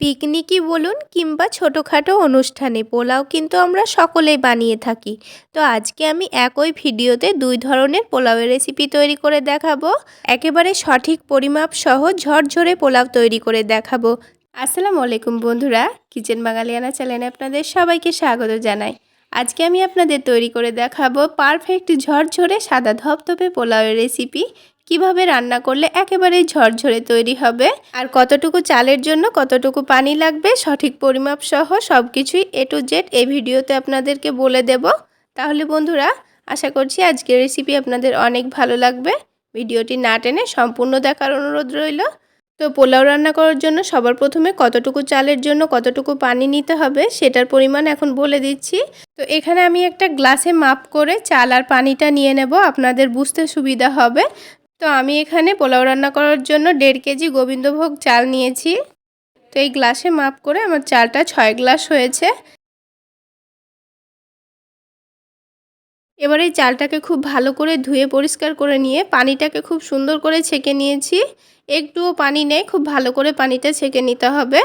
পিকনিকই বলুন কিংবা ছোটোখাটো অনুষ্ঠানে, পোলাও কিন্তু আমরা সকলেই বানিয়ে থাকি। তো আজকে আমি একই ভিডিওতে দুই ধরনের পোলাওয়ের রেসিপি তৈরি করে দেখাবো। একেবারে সঠিক পরিমাপ সহ ঝরঝরে পোলাও তৈরি করে দেখাবো। আসসালামু আলাইকুম বন্ধুরা, কিচেন বাঙালিয়ানা চ্যানেলে আপনাদের সবাইকে স্বাগত জানাই। আজকে আমি আপনাদের তৈরি করে দেখাবো পারফেক্ট ঝরঝরে সাদা ধপধপে পোলাওয়ের রেসিপি কীভাবে রান্না করলে একেবারেই ঝরঝরে তৈরি হবে? আর কতটুকু চালের জন্য কতটুকু পানি লাগবে? সঠিক পরিমাপ সহ সব কিছুই এ টু জেড এই ভিডিওতে আপনাদেরকে বলে দেব। তাহলে বন্ধুরা, আশা করছি আজকের রেসিপি আপনাদের অনেক ভালো লাগবে। ভিডিওটি না টেনে সম্পূর্ণ দেখার অনুরোধ রইল। তো পোলাও রান্না করার জন্য সবার প্রথমে কতটুকু চালের জন্য কতটুকু পানি নিতে হবে সেটার পরিমাণ এখন বলে দিচ্ছি। তো এখানে আমি একটা গ্লাসে মাপ করে চাল আর পানিটা নিয়ে নেব। আপনাদের বুঝতে সুবিধা হবে। তো আমি এখানে পোলাও রান্না করার জন্য দেড় কেজি গোবিন্দভোগ চাল নিয়েছি। তো এই গ্লাসে মাপ করে আমার চালটা ছয় গ্লাস হয়েছে। এবার এই চালটাকে খুব ভালো করে ধুয়ে পরিষ্কার করে নিয়ে পানিটাকে খুব সুন্দর করে ছেঁকে নিয়েছি। একটুও পানি নেই, খুব ভালো করে পানিটা ছেঁকে নিতে হবে।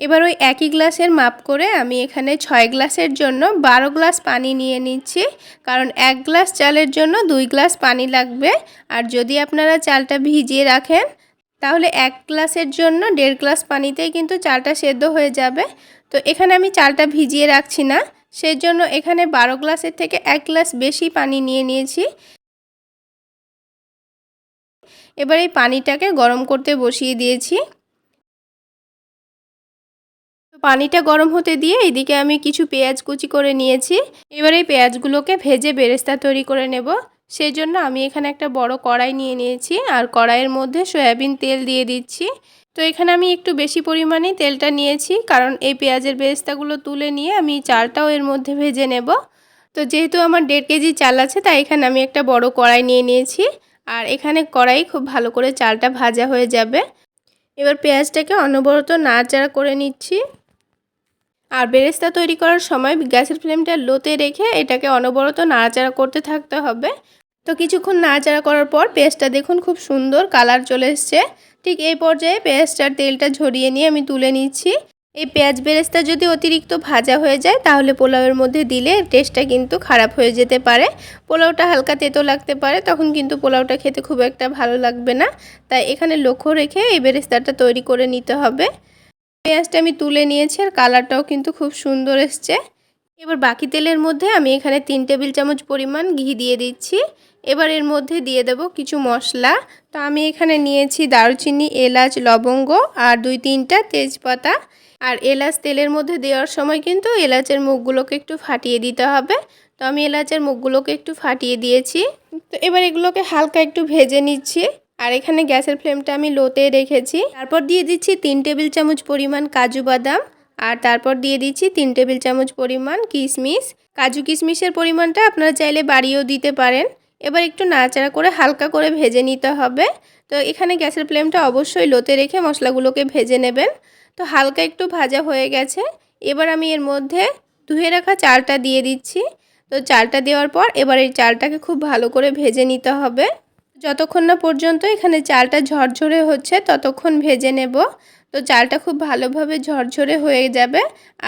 এবার ওই একই গ্লাসের মাপ করে আমি এখানে ছয় গ্লাসের জন্য বারো গ্লাস পানি নিয়ে নিচ্ছি। কারণ এক গ্লাস চালের জন্য দুই গ্লাস পানি লাগবে। আর যদি আপনারা চালটা ভিজিয়ে রাখেন, তাহলে এক গ্লাসের জন্য দেড় গ্লাস পানিতেই কিন্তু চালটা সেদ্ধ হয়ে যাবে। তো এখানে আমি চালটা ভিজিয়ে রাখছি না। সেজন্য এখানে বারো গ্লাসের থেকে এক গ্লাস বেশি পানি নিয়ে নিয়েছি। এবার এই পানিটাকে গরম করতে বসিয়ে দিয়েছি। পানিটা গরম হতে দিয়ে এদিকে আমি কিছু পেঁয়াজ কুচি করে নিয়েছি। এবার এই পেঁয়াজগুলোকে ভেজে বেরেস্তা তৈরি করে নেব। সেই জন্য আমি এখানে একটা বড় কড়াই নিয়ে নিয়েছি আর কড়াইয়ের মধ্যে সয়াবিন তেল দিয়ে দিচ্ছি। তো এখানে আমি একটু বেশি পরিমাণে তেলটা নিয়েছি কারণ এই পেঁয়াজের বেরেস্তাগুলো তুলে নিয়ে আমি চালটাও এর মধ্যে ভেজে নেব। তো যেহেতু আমার দেড় কেজি চাল আছে, তাই এখানে আমি একটা বড় কড়াই নিয়ে নিয়েছি। আর এখানে কড়াই খুব ভালো করে চালটা ভাজা হয়ে যাবে। এবার পেঁয়াজটাকে অনবরত নাড়াচাড়া করে নিচ্ছি। আর বেরেস্তা তৈরি করার সময় গ্যাসের ফ্লেমটা লোতে রেখে এটাকে অনবরত নাড়াচাড়া করতে থাকতে হবে। তো কিছুক্ষণ নাড়াচাড়া করার পর পেঁয়াজটা দেখুন খুব সুন্দর কালার চলে এসছে। ঠিক এই পর্যায়ে পেঁয়াজটার তেলটা ঝরিয়ে নিয়ে আমি তুলে নিচ্ছি। এই পেঁয়াজ বেরেস্তা যদি অতিরিক্ত ভাজা হয়ে যায় তাহলে পোলাওয়ের মধ্যে দিলে টেস্টটা কিন্তু খারাপ হয়ে যেতে পারে। পোলাওটা হালকা তেতো লাগতে পারে, তখন কিন্তু পোলাওটা খেতে খুব একটা ভালো লাগবে না। তাই এখানে লক্ষ্য রেখে এই বেরেস্তাটা তৈরি করে নিতে হবে। পেঁয়াজটা আমি তুলে নিয়েছি আর কালারটাও কিন্তু খুব সুন্দর এসছে। এবার বাকি তেলের মধ্যে আমি এখানে তিন টেবিল চামচ পরিমাণ ঘি দিয়ে দিচ্ছি। এবার এর মধ্যে দিয়ে দেব কিছু মশলা। তো আমি এখানে নিয়েছি দারুচিনি, এলাচ, লবঙ্গ আর দুই তিনটা তেজপাতা। আর এলাচ তেলের মধ্যে দেওয়ার সময় কিন্তু এলাচের মুখগুলোকে একটু ফাটিয়ে দিতে হবে। তো আমি এলাচের মুখগুলোকে একটু ফাটিয়ে দিয়েছি। তো এবার এগুলোকে হালকা একটু ভেজে নিচ্ছি। আর এখানে গ্যাসের ফ্লেমটা আমি লোতে রেখেছি। তারপর দিয়ে দিচ্ছি তিন টেবিল চামচ পরিমাণ কাজু বাদাম আর তারপর দিয়ে দিচ্ছি তিন টেবিল চামচ পরিমাণ কিশমিশ। কাজু কিশমিশের পরিমাণটা আপনারা চাইলে বাড়িয়েও দিতে পারেন। এবার একটু নাড়াচাড়া করে হালকা করে ভেজে নিতে হবে। তো এখানে গ্যাসের ফ্লেমটা অবশ্যই লোতে রেখে মশলাগুলোকে ভেজে নেবেন। তো হালকা একটু ভাজা হয়ে গেছে। এবার আমি এর মধ্যে ধুয়ে রাখা চালটা দিয়ে দিচ্ছি। তো চালটা দেওয়ার পর এবার এই চালটাকে খুব ভালো করে ভেজে নিতে হবে। যতক্ষণ না পর্যন্ত এখানে চালটা ঝরঝরে হচ্ছে, ততক্ষণ ভেজে নেব। তো চালটা খুব ভালোভাবে ঝরঝরে হয়ে যাবে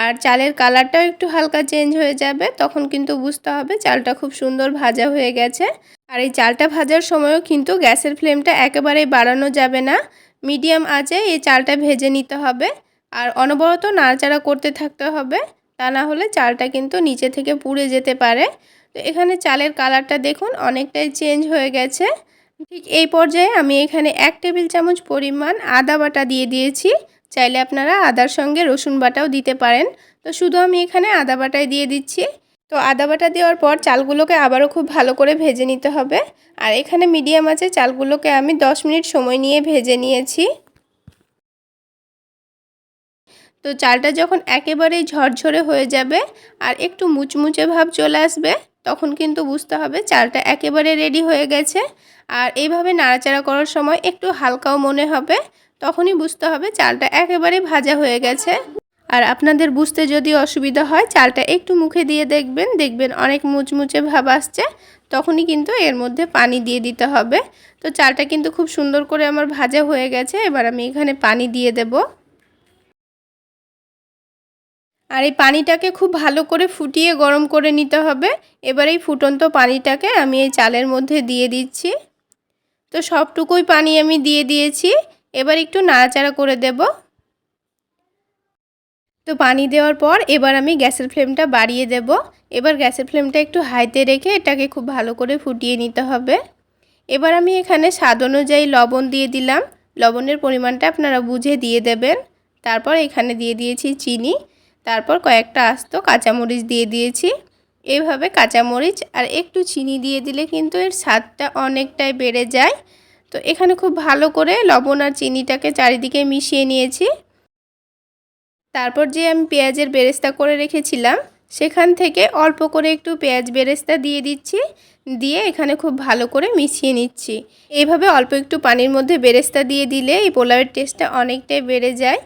আর চালের কালারটাও একটু হালকা চেঞ্জ হয়ে যাবে, তখন কিন্তু বুঝতে হবে চালটা খুব সুন্দর ভাজা হয়ে গেছে। আর এই চালটা ভাজার সময়ও কিন্তু গ্যাসের ফ্লেমটা একেবারেই বাড়ানো যাবে না। মিডিয়াম আঁচে এই চালটা ভেজে নিতে হবে আর অনবরত নাড়াচাড়া করতে থাকতে হবে, তা না হলে চালটা কিন্তু নিচে থেকে পুড়ে যেতে পারে। তো এখানে চালের কালারটা দেখুন, অনেকটাই চেঞ্জ হয়ে গেছে। ঠিক এই পর্যায়ে আমি এখানে এক টেবিল চামচ পরিমাণ আদা বাটা দিয়ে দিয়েছি। চাইলে আপনারা আদার সঙ্গে রসুন বাটাও দিতে পারেন। তো শুধু আমি এখানে আদা বাটাই দিয়ে দিচ্ছি। তো আদা বাটা দেওয়ার পর চালগুলোকে আবারও খুব ভালো করে ভেজে নিতে হবে। আর এখানে মিডিয়াম আছে চালগুলোকে আমি 10 মিনিট সময় নিয়ে ভেজে নিয়েছি। তো চালটা যখন একেবারেই ঝরঝরে হয়ে যাবে আর একটু মুচমুচে ভাব চলে আসবে তখন কিন্তু বুঝতে হবে চালটা একেবারে রেডি হয়ে গেছে। আর এইভাবে নাড়াচাড়া করার সময় একটু হালকাও মনে হবে, তখনই বুঝতে হবে চালটা একেবারে ভাজা হয়ে গেছে। আর আপনাদের বুঝতে যদি অসুবিধা হয়, চালটা একটু মুখে দিয়ে দেখবেন দেখবেন অনেক মুচমুচে ভাব আসছে, তখনই কিন্তু এর মধ্যে পানি দিয়ে দিতে হবে। তো চালটা কিন্তু খুব সুন্দর করে আমার ভাজা হয়ে গেছে, এবার আমি এখানে পানি দিয়ে দেবো। আর এই পানিটাকে খুব ভালো করে ফুটিয়ে গরম করে নিতে হবে। এবার এই ফুটন্ত পানিটাকে আমি এই চালের মধ্যে দিয়ে দিচ্ছি। তো সবটুকুই পানি আমি দিয়ে দিয়েছি। এবার একটু নাড়াচাড়া করে দেব। তো পানি দেওয়ার পর এবার আমি গ্যাসের ফ্লেমটা বাড়িয়ে দেব। এবার গ্যাসের ফ্লেমটা একটু হাইতে রেখে এটাকে খুব ভালো করে ফুটিয়ে নিতে হবে। এবার আমি এখানে স্বাদ অনুযায়ী লবণ দিয়ে দিলাম। লবণের পরিমাণটা আপনারা বুঝে দিয়ে দেবেন। তারপর এখানে দিয়ে দিয়েছি চিনি। তারপর কয়েকটা আস্ত কাঁচামরিচ দিয়ে দিয়েছি। এইভাবে কাঁচামরিচ আর একটু চিনি দিয়ে দিলে কিন্তু এর স্বাদটা অনেকটাই বেড়ে যায়। তো এখানে খুব ভালো করে লবণ আর চিনিটাকে চারিদিকে মিশিয়ে নিয়েছি। তারপর যে আমি পেঁয়াজের বেরেস্তা করে রেখেছিলাম, সেখান থেকে অল্প করে একটু পেঁয়াজ বেরেস্তা দিয়ে দিচ্ছি। দিয়ে এখানে খুব ভালো করে মিশিয়ে নিচ্ছি। এইভাবে অল্প একটু পানির মধ্যে বেরেস্তা দিয়ে দিলে এই পোলাওয়ের টেস্টটা অনেকটাই বেড়ে যায়।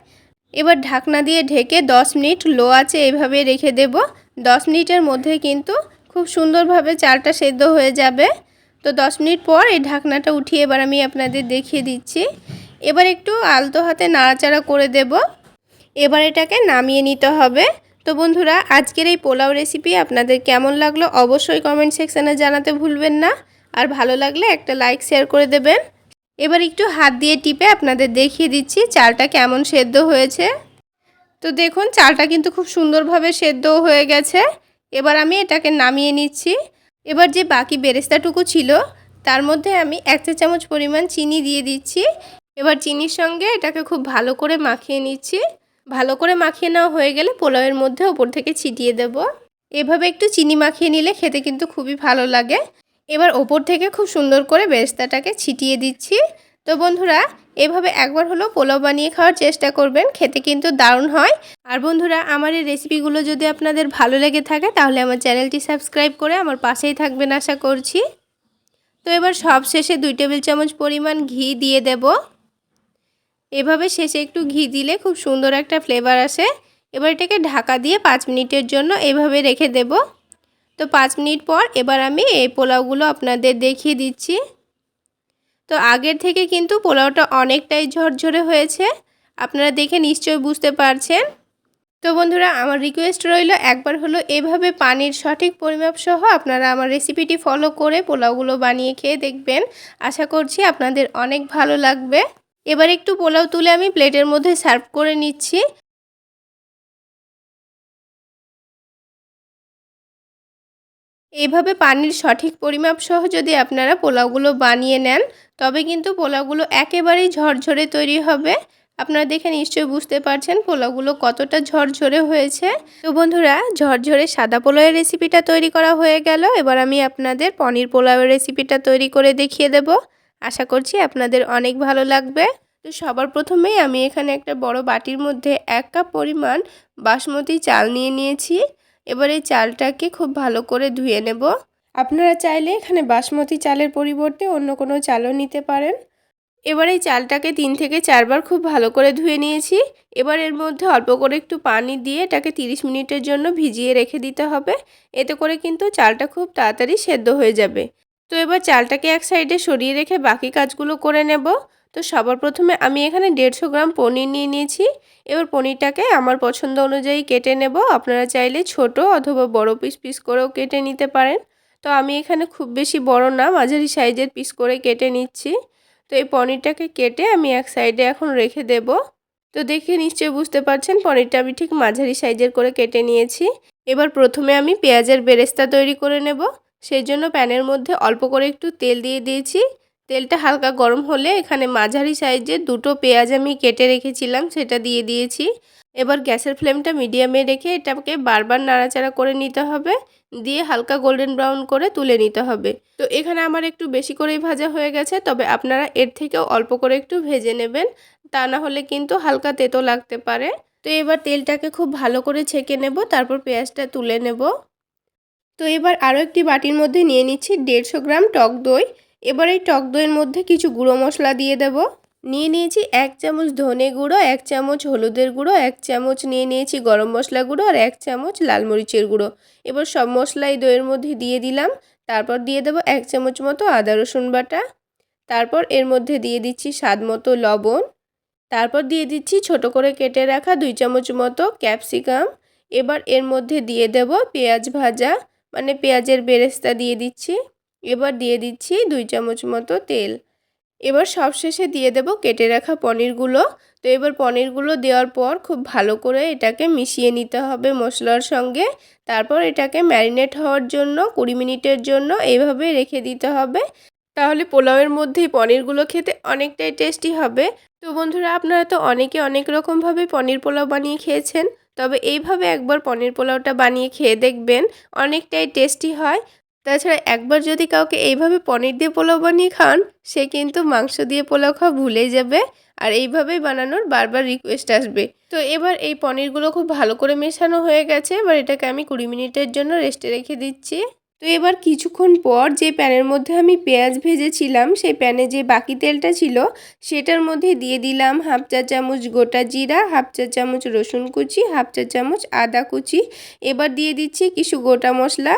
এবার ঢাকনা দিয়ে ঢেকে 10 মিনিট লো আছে এইভাবে রেখে দেব। 10 মিনিটের মধ্যে কিন্তু খুব সুন্দরভাবে চালটা সেদ্ধ হয়ে যাবে। তো 10 মিনিট পর এই ঢাকনাটা উঠিয়ে এবার আমি আপনাদের দেখিয়ে দিচ্ছি। এবার একটু আলতো হাতে নাড়াচাড়া করে দেব। এবার এটাকে নামিয়ে নিতে হবে। তো বন্ধুরা, আজকের এই পোলাও রেসিপি আপনাদের কেমন লাগল অবশ্যই কমেন্ট সেকশানে জানাতে ভুলবেন না। আর ভালো লাগলে একটা লাইক শেয়ার করে দেবেন। এবার একটু হাত দিয়ে টিপে আপনাদের দেখিয়ে দিচ্ছি, চালটা কেমন সেদ্ধ হয়েছে। তো দেখুন, চালটা কিন্তু খুব সুন্দরভাবে সেদ্ধ হয়ে গেছে। এবার আমি এটাকে নামিয়ে নিচ্ছি। এবার যে বাকি বেরেস্তাটুকু ছিল, তার মধ্যে আমি এক চা চামচ পরিমাণ চিনি দিয়ে দিচ্ছি। এবার চিনির সঙ্গে এটাকে খুব ভালো করে মাখিয়ে নিচ্ছি। ভালো করে মাখিয়ে নেওয়া হয়ে গেলে পোলাওয়ের মধ্যে ওপর থেকে ছিটিয়ে দেব। এভাবে একটু চিনি মাখিয়ে নিলে খেতে কিন্তু খুবই ভালো লাগে। এবার ওপর থেকে খুব সুন্দর করে বেরেস্তাটাকে ছিটিয়ে দিচ্ছি। তো বন্ধুরা, এভাবে একবার হলো পোলাও বানিয়ে খাওয়ার চেষ্টা করবেন, খেতে কিন্তু দারুণ হয়। আর বন্ধুরা, আমার এই রেসিপিগুলো যদি আপনাদের ভালো লেগে থাকে, তাহলে আমার চ্যানেলটি সাবস্ক্রাইব করে আমার পাশেই থাকবেন আশা করছি। তো এবার সব শেষে দুই টেবিল চামচ পরিমাণ ঘি দিয়ে দেব। এভাবে শেষে একটু ঘি দিলে খুব সুন্দর একটা ফ্লেভার আসে। এবার এটাকে ঢাকা দিয়ে পাঁচ মিনিটের জন্য এভাবে রেখে দেব। তো পাঁচ মিনিট পর এবার আমি এই পোলাওগুলো আপনাদের দেখিয়ে দিচ্ছি। তো আগের থেকে কিন্তু পোলাওটা অনেকটাই ঝরঝরে হয়েছে, আপনারা দেখে নিশ্চয়ই বুঝতে পারছেন। তো বন্ধুরা, আমার রিকোয়েস্ট রইল একবার হলো এভাবে পানির সঠিক পরিমাপ সহ আপনারা আমার রেসিপিটি ফলো করে পোলাওগুলো বানিয়ে খেয়ে দেখবেন। আশা করছি আপনাদের অনেক ভালো লাগবে। এবার একটু পোলাও তুলে আমি প্লেটের মধ্যে সার্ভ করে নিচ্ছি। এইভাবে পানির সঠিক পরিমাপ সহ যদি আপনারা পোলাওগুলো বানিয়ে নেন, তবে কিন্তু পোলাওগুলো একেবারেই ঝরঝরে তৈরি হবে। আপনারা দেখে নিশ্চয়ই বুঝতে পারছেন পোলাওগুলো কতটা ঝরঝরে হয়েছে। তো বন্ধুরা, ঝরঝরে সাদা পোলাওয়ের রেসিপিটা তৈরি করা হয়ে গেল। এবার আমি আপনাদের পনির পোলাওয়ের রেসিপিটা তৈরি করে দেখিয়ে দেব। আশা করছি আপনাদের অনেক ভালো লাগবে। তো সবার প্রথমেই আমি এখানে একটা বড় বাটির মধ্যে এক কাপ পরিমাণ বাসমতি চাল নিয়ে নিয়েছি। এবার এই চালটাকে খুব ভালো করে ধুয়ে নেব। আপনারা চাইলে এখানে বাসমতি চালের পরিবর্তে অন্য কোনো চালও নিতে পারেন। এবার এই চালটাকে তিন থেকে চারবার খুব ভালো করে ধুয়ে নিয়েছি। এবার এর মধ্যে অল্প করে একটু পানি দিয়ে এটাকে 30 মিনিটের জন্য ভিজিয়ে রেখে দিতে হবে। এতে করে কিন্তু চালটা খুব তাড়াতাড়ি সেদ্ধ হয়ে যাবে। তো এবার চালটাকে এক সাইডে সরিয়ে রেখে বাকি কাজগুলো করে নেব। তো সবার প্রথমে আমি এখানে দেড়শো গ্রাম পনির নিয়ে নিয়েছি। এবার পনিরটাকে আমার পছন্দ অনুযায়ী কেটে নেব। আপনারা চাইলে ছোট অথবা বড় পিস পিস করেও কেটে নিতে পারেন। তো আমি এখানে খুব বেশি বড় না, মাঝারি সাইজের পিস করে কেটে নিচ্ছি। তো এই পনিরটাকে কেটে আমি এক সাইডে এখন রেখে দেব। তো দেখে নিশ্চয়ই বুঝতে পারছেন, পনিরটা আমি ঠিক মাঝারি সাইজের করে কেটে নিয়েছি। এবার প্রথমে আমি পেঁয়াজের বেরেস্তা তৈরি করে নেব। সেই জন্য প্যানের মধ্যে অল্প করে একটু তেল দিয়ে দিয়েছি। তেলটা হালকা গরম হলে এখানে মাঝারি সাইজের দুটো পেঁয়াজ আমি কেটে রেখেছিলাম, সেটা দিয়ে দিয়েছি। এবার গ্যাসের ফ্লেমটা মিডিয়ামে রেখে এটাকে বারবার নাড়াচাড়া করে নিতে হবে, দিয়ে হালকা গোল্ডেন ব্রাউন করে তুলে নিতে হবে। তো এখানে আমার একটু বেশি করেই ভাজা হয়ে গেছে, তবে আপনারা এর থেকেও অল্প করে একটু ভেজে নেবেন, তা না হলে কিন্তু হালকা তেতো লাগতে পারে। তো এবার তেলটাকে খুব ভালো করে ছেঁকে নেব, তারপর পেঁয়াজটা তুলে নেব। তো এবার আরও একটি বাটির মধ্যে নিয়ে নিচ্ছি দেড়শো গ্রাম টক দই। এবার এই টক দইয়ের মধ্যে কিছু গুঁড়ো মশলা দিয়ে দেব। নিয়ে নিয়েছি এক চামচ ধনে গুঁড়ো, এক চামচ হলুদের গুঁড়ো, এক চামচ নিয়ে নিয়েছি গরম মশলা গুঁড়ো আর এক চামচ লাল মরিচের গুঁড়ো। এবার সব মশলা এই দইয়ের মধ্যে দিয়ে দিলাম। তারপর দিয়ে দেবো এক চামচ মতো আদা রসুন বাটা। তারপর এর মধ্যে দিয়ে দিচ্ছি স্বাদ মতো লবণ। তারপর দিয়ে দিচ্ছি ছোট করে কেটে রাখা দুই চামচ মতো ক্যাপসিকাম। এবার এর মধ্যে দিয়ে দেব পেঁয়াজ ভাজা মানে পেঁয়াজের বেরেস্তা দিয়ে দিচ্ছি। এবার দিয়ে দিচ্ছি দুই চামচ মতো তেল। এবার সবশেষে দিয়ে দেব কেটে রাখা পনিরগুলো। তো এবার পনিরগুলো দেওয়ার পর খুব ভালো করে এটাকে মিশিয়ে নিতে হবে মশলার সঙ্গে। তারপর এটাকে ম্যারিনেট হওয়ার জন্য কুড়ি মিনিটের জন্য এইভাবে রেখে দিতে হবে। তাহলে পোলাওয়ের মধ্যেই পনিরগুলো খেতে অনেকটাই টেস্টি হবে। তো বন্ধুরা, আপনারা তো অনেকে অনেক রকমভাবে পনির পোলাও বানিয়ে খেয়েছেন। তবে এইভাবে একবার পনির পোলাওটা বানিয়ে খেয়ে দেখবেন, অনেকটাই টেস্টি হয়। তাছাড়া একবার যদি কাউকে এইভাবে পনির দিয়ে পোলাও বানিয়ে খান সে কিন্তু মাংস দিয়ে পোলাও খাওয়া ভুলে যাবে। আর এইভাবেই বানানোর বারবার রিকোয়েস্ট আসবে। তো এবার এই পনিরগুলো খুব ভালো করে মেশানো হয়ে গেছে। এবার এটাকে আমি কুড়ি মিনিটের জন্য রেস্টে রেখে দিচ্ছি। তো এবার কিছুক্ষণ পর যে প্যানের মধ্যে আমি পেঁয়াজ ভেজেছিলাম, সেই প্যানে যে বাকি তেলটা ছিল, সেটার মধ্যে দিয়ে দিলাম হাফ চা চামচ গোটা জিরা, হাফ চা চামচ রসুন কুচি, হাফ চা চামচ আদা কুচি। এবার দিয়ে দিচ্ছি কিছু গোটা মশলা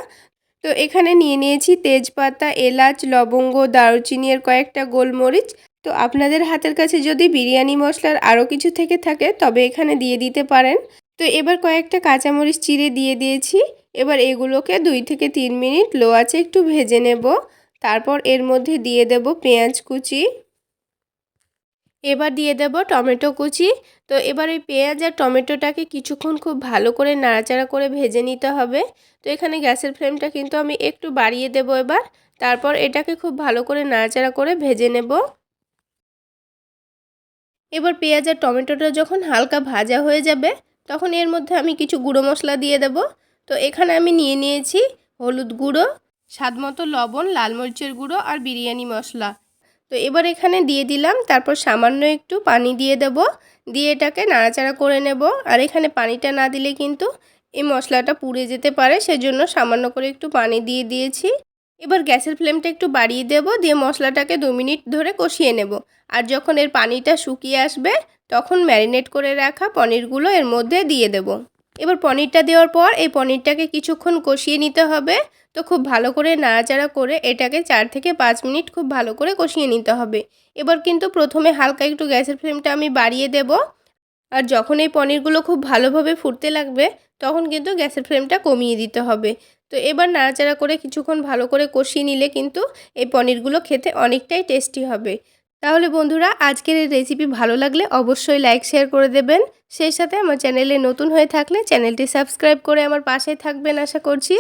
তো এখানে নিয়ে নিয়েছি তেজপাতা, এলাচ, লবঙ্গ, দারুচিনি এর কয়েকটা গোলমরিচ। তো আপনাদের হাতের কাছে যদি বিরিয়ানি মশলার আরও কিছু থেকে থাকে, তবে এখানে দিয়ে দিতে পারেন। তো এবার কয়েকটা কাঁচামরিচ চিড়ে দিয়ে দিয়েছি। এবার এগুলোকে দুই থেকে তিন মিনিট লো আছে একটু ভেজে নেব। তারপর এর মধ্যে দিয়ে দেব পেঁয়াজ কুচি। এবার দিয়ে দেব টমেটো কুচি। তো এবার ওই পেঁয়াজ আর টমেটোটাকে কিছুক্ষণ খুব ভালো করে নাড়াচাড়া করে ভেজে নিতে হবে। তো এখানে গ্যাসের ফ্লেমটা কিন্তু আমি একটু বাড়িয়ে দেব এবার। তারপর এটাকে খুব ভালো করে নাড়াচাড়া করে ভেজে নেব। এবার পেঁয়াজ আর টমেটোটা যখন হালকা ভাজা হয়ে যাবে, তখন এর মধ্যে আমি কিছু গুঁড়ো মশলা দিয়ে দেব। তো এখানে আমি নিয়ে নিয়েছি হলুদ গুঁড়ো, স্বাদ মতো লবণ, লাল মরিচের গুঁড়ো আর বিরিয়ানি মশলা। তো এবার এখানে দিয়ে দিলাম, তারপর সামান্য একটু পানি দিয়ে দেব। দিয়ে এটাকে নাড়াচাড়া করে নেব। আর এখানে পানিটা না দিলে কিন্তু এই মশলাটা পুড়ে যেতে পারে, সেজন্য সামান্য করে একটু পানি দিয়ে দিয়েছি। এবার গ্যাসের ফ্লেমটা একটু বাড়িয়ে দেব, দিয়ে মশলাটাকে দু মিনিট ধরে কষিয়ে নেব। আর যখন এর পানিটা শুকিয়ে আসবে, তখন ম্যারিনেট করে রাখা পনিরগুলো এর মধ্যে দিয়ে দেব। এবার পনিরটা দেওয়ার পর এই পনিরটাকে কিছুক্ষণ কষিয়ে নিতে হবে। তো খুব ভালো করে নাড়াচাড়া করে এটাকে চার থেকে পাঁচ মিনিট খুব ভালো করে কষিয়ে নিতে হবে। এবার কিন্তু প্রথমে হালকা একটু গ্যাসের ফ্লেমটা আমি বাড়িয়ে দেব। আর যখন এই পনিরগুলো খুব ভালোভাবে ফুটতে লাগবে, তখন কিন্তু গ্যাসের ফ্লেমটা কমিয়ে দিতে হবে। তো এবার নাড়াচাড়া করে কিছুক্ষণ ভালো করে কষিয়ে নিলে কিন্তু এই পনিরগুলো খেতে অনেকটাই টেস্টি হবে। তাহলে বন্ধুরা, আজকের এই রেসিপি ভালো লাগলে অবশ্যই লাইক শেয়ার করে দেবেন। সেই সাথে আমার চ্যানেলে নতুন হয়ে থাকলে চ্যানেলটি সাবস্ক্রাইব করে আমার পাশে থাকবেন আশা করছি।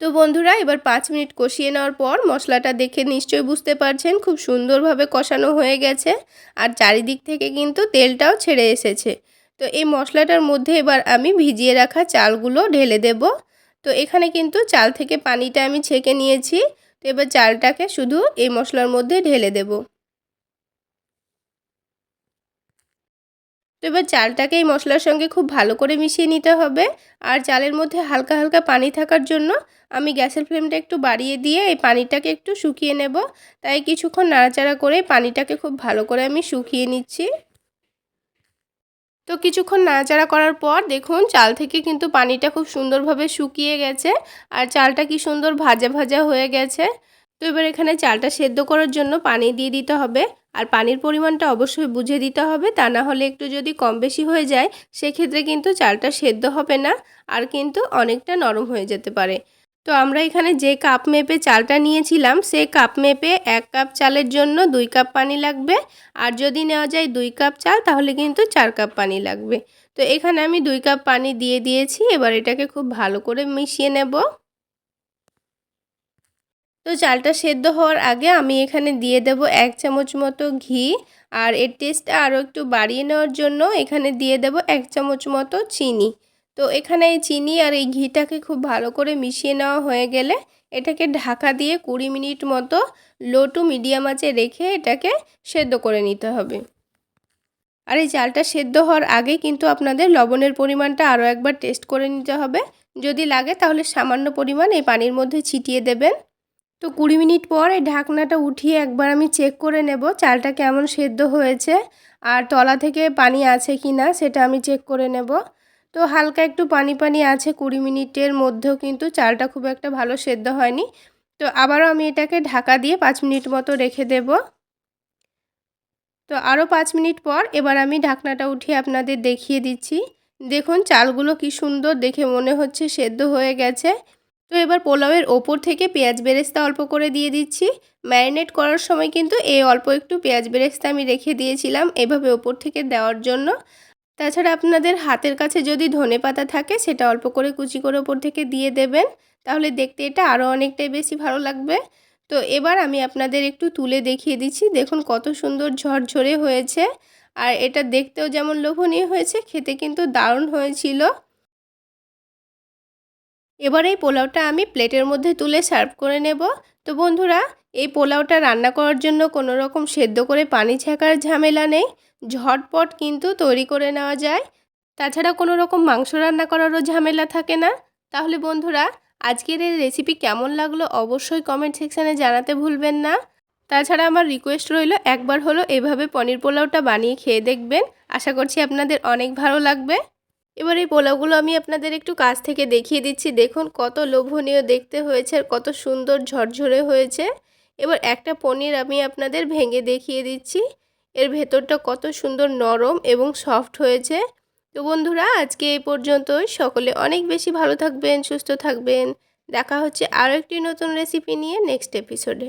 তো বন্ধুরা, এবার পাঁচ মিনিট কষিয়ে নেওয়ার পর মশলাটা দেখে নিশ্চয়ই বুঝতে পারছেন, খুব সুন্দরভাবে কষানো হয়ে গেছে আর চারিদিক থেকে কিন্তু তেলটাও ছেড়ে এসেছে। তো এই মশলাটার মধ্যে এবার আমি ভিজিয়ে রাখা চালগুলো ঢেলে দেব। তো এখানে কিন্তু চাল থেকে পানিটা আমি ছেঁকে নিয়েছি। তো এবার চালটাকে শুধু এই মশলার মধ্যে ঢেলে দেব। তো এবার চালটাকে এই মশলার সঙ্গে খুব ভালো করে মিশিয়ে নিতে হবে। আর চালের মধ্যে হালকা হালকা পানি থাকার জন্য আমি গ্যাসের ফ্লেমটা একটু বাড়িয়ে দিয়ে এই পানিটাকে একটু শুকিয়ে নেব। তাই কিছুক্ষণ নাড়াচাড়া করে পানিটাকে খুব ভালো করে আমি শুকিয়ে নিচ্ছি। তো কিছুক্ষণ নাড়াচাড়া করার পর দেখুন চাল থেকে কিন্তু পানিটা খুব সুন্দরভাবে শুকিয়ে গেছে আর চালটা কি সুন্দর ভাজা ভাজা হয়ে গেছে। তো এবার এখানে চালটা সেদ্ধ করার জন্য পানি দিয়ে দিতে হবে আর পানির পরিমাণটা অবশ্যই বুঝে দিতে হবে তা না হলে একটু যদি কম বেশি হয়ে যায় সেক্ষেত্রে কিন্তু চালটা সেদ্ধ হবে না আর কিন্তু অনেকটা নরম হয়ে যেতে পারে। তো আমরা এখানে যে কাপ মেপে চালটা নিয়েছিলাম, সেই কাপ মেপে এক কাপ চালের জন্য দুই কাপ পানি লাগবে। আর যদি নেওয়া যায় দুই কাপ চাল, তাহলে কিন্তু চার কাপ পানি লাগবে। তো এখানে আমি দুই কাপ পানি দিয়ে দিয়েছি, এবার এটাকে খুব ভালো করে মিশিয়ে নেব। তো চালটা সেদ্ধ হওয়ার আগে আমি এখানে দিয়ে দেব এক চামচ মতো ঘি, আর এর টেস্টটা আরও একটু বাড়িয়ে নেওয়ার জন্য এখানে দিয়ে দেব এক চামচ মতো চিনি। তো এখানে এই চিনি আর এই ঘিটাকে খুব ভালো করে মিশিয়ে নেওয়া হয়ে গেলে এটাকে ঢাকা দিয়ে কুড়ি মিনিট মতো লো টু মিডিয়াম আঁচে রেখে এটাকে সেদ্ধ করে নিতে হবে। আর এই চালটা সেদ্ধ হওয়ার আগে কিন্তু আপনাদের লবণের পরিমাণটা আরও একবার টেস্ট করে নিতে হবে। যদি লাগে তাহলে সামান্য পরিমাণ এই পানির মধ্যে ছিটিয়ে দেবেন। তো কুড়ি মিনিট পর এই ঢাকনাটা উঠিয়ে একবার আমি চেক করে নেব চালটা কেমন সেদ্ধ হয়েছে আর তলা থেকে পানি আছে কি না সেটা আমি চেক করে নেব। তো হালকা একটু পানি পানি আছে কুড়ি মিনিটের মধ্যেও কিন্তু চালটা খুব একটা ভালো সেদ্ধ হয়নি। তো আবারও আমি এটাকে ঢাকা দিয়ে পাঁচ মিনিট মতো রেখে দেব। তো আরও পাঁচ মিনিট পর এবার আমি ঢাকনাটা উঠিয়ে আপনাদের দেখিয়ে দিচ্ছি। দেখুন চালগুলো কি সুন্দর দেখে মনে হচ্ছে সেদ্ধ হয়ে গেছে। তো এবার পোলাওয়ের ওপর থেকে পেঁয়াজ বেরেস্তা অল্প করে দিয়ে দিচ্ছি। ম্যারিনেট করার সময় কিন্তু এই অল্প একটু পেঁয়াজ বেরেস্তা আমি রেখে দিয়েছিলাম এভাবে ওপর থেকে দেওয়ার জন্য। তাছাড়া আপনাদের হাতের কাছে যদি ধনে পাতা থাকে, সেটা অল্প করে কুচি করে ওপর থেকে দিয়ে দেবেন। তাহলে দেখতে এটা আরও অনেকটাই বেশি ভালো লাগবে। তো এবার আমি আপনাদের একটু তুলে দেখিয়ে দিচ্ছি। দেখুন কত সুন্দর ঝরঝরে হয়েছে। আর এটা দেখতেও যেমন লোভনীয় হয়েছে, খেতে কিন্তু দারুণ হয়েছিল। এবার এই পোলাওটা আমি প্লেটের মধ্যে তুলে সার্ভ করে নেব। তো বন্ধুরা, এই পোলাওটা রান্না করার জন্য কোনো রকম সেদ্ধ করে পানি ছাকার ঝামেলা নেই। ঝটপট কিন্তু তৈরি করে নেওয়া যায়। তাছাড়া কোনো রকম মাংস রান্না করারও ঝামেলা থাকে না। তাহলে বন্ধুরা, আজকের এই রেসিপি কেমন লাগল অবশ্যই কমেন্ট সেকশানে জানাতে ভুলবেন না। তাছাড়া আমার রিকোয়েস্ট রইল একবার হলো এভাবে পনির পোলাওটা বানিয়ে খেয়ে দেখবেন। আশা করছি আপনাদের অনেক ভালো লাগবে। এবার এই পোলাওগুলো আমি আপনাদের একটু কাছ থেকে দেখিয়ে দিচ্ছি। দেখুন কত লোভনীয় দেখতে হয়েছে আর কত সুন্দর ঝরঝরে হয়েছে। এবার একটা পনির আমি আপনাদের ভেঙে দেখিয়ে দিচ্ছি। এর ভেতরটা কত সুন্দর নরম এবং সফট হয়েছে। তো বন্ধুরা, আজকে এই পর্যন্তই। সকলে অনেক বেশি ভালো থাকবেন, সুস্থ থাকবেন। দেখা হচ্ছে আরও একটি নতুন রেসিপি নিয়ে নেক্সট এপিসোডে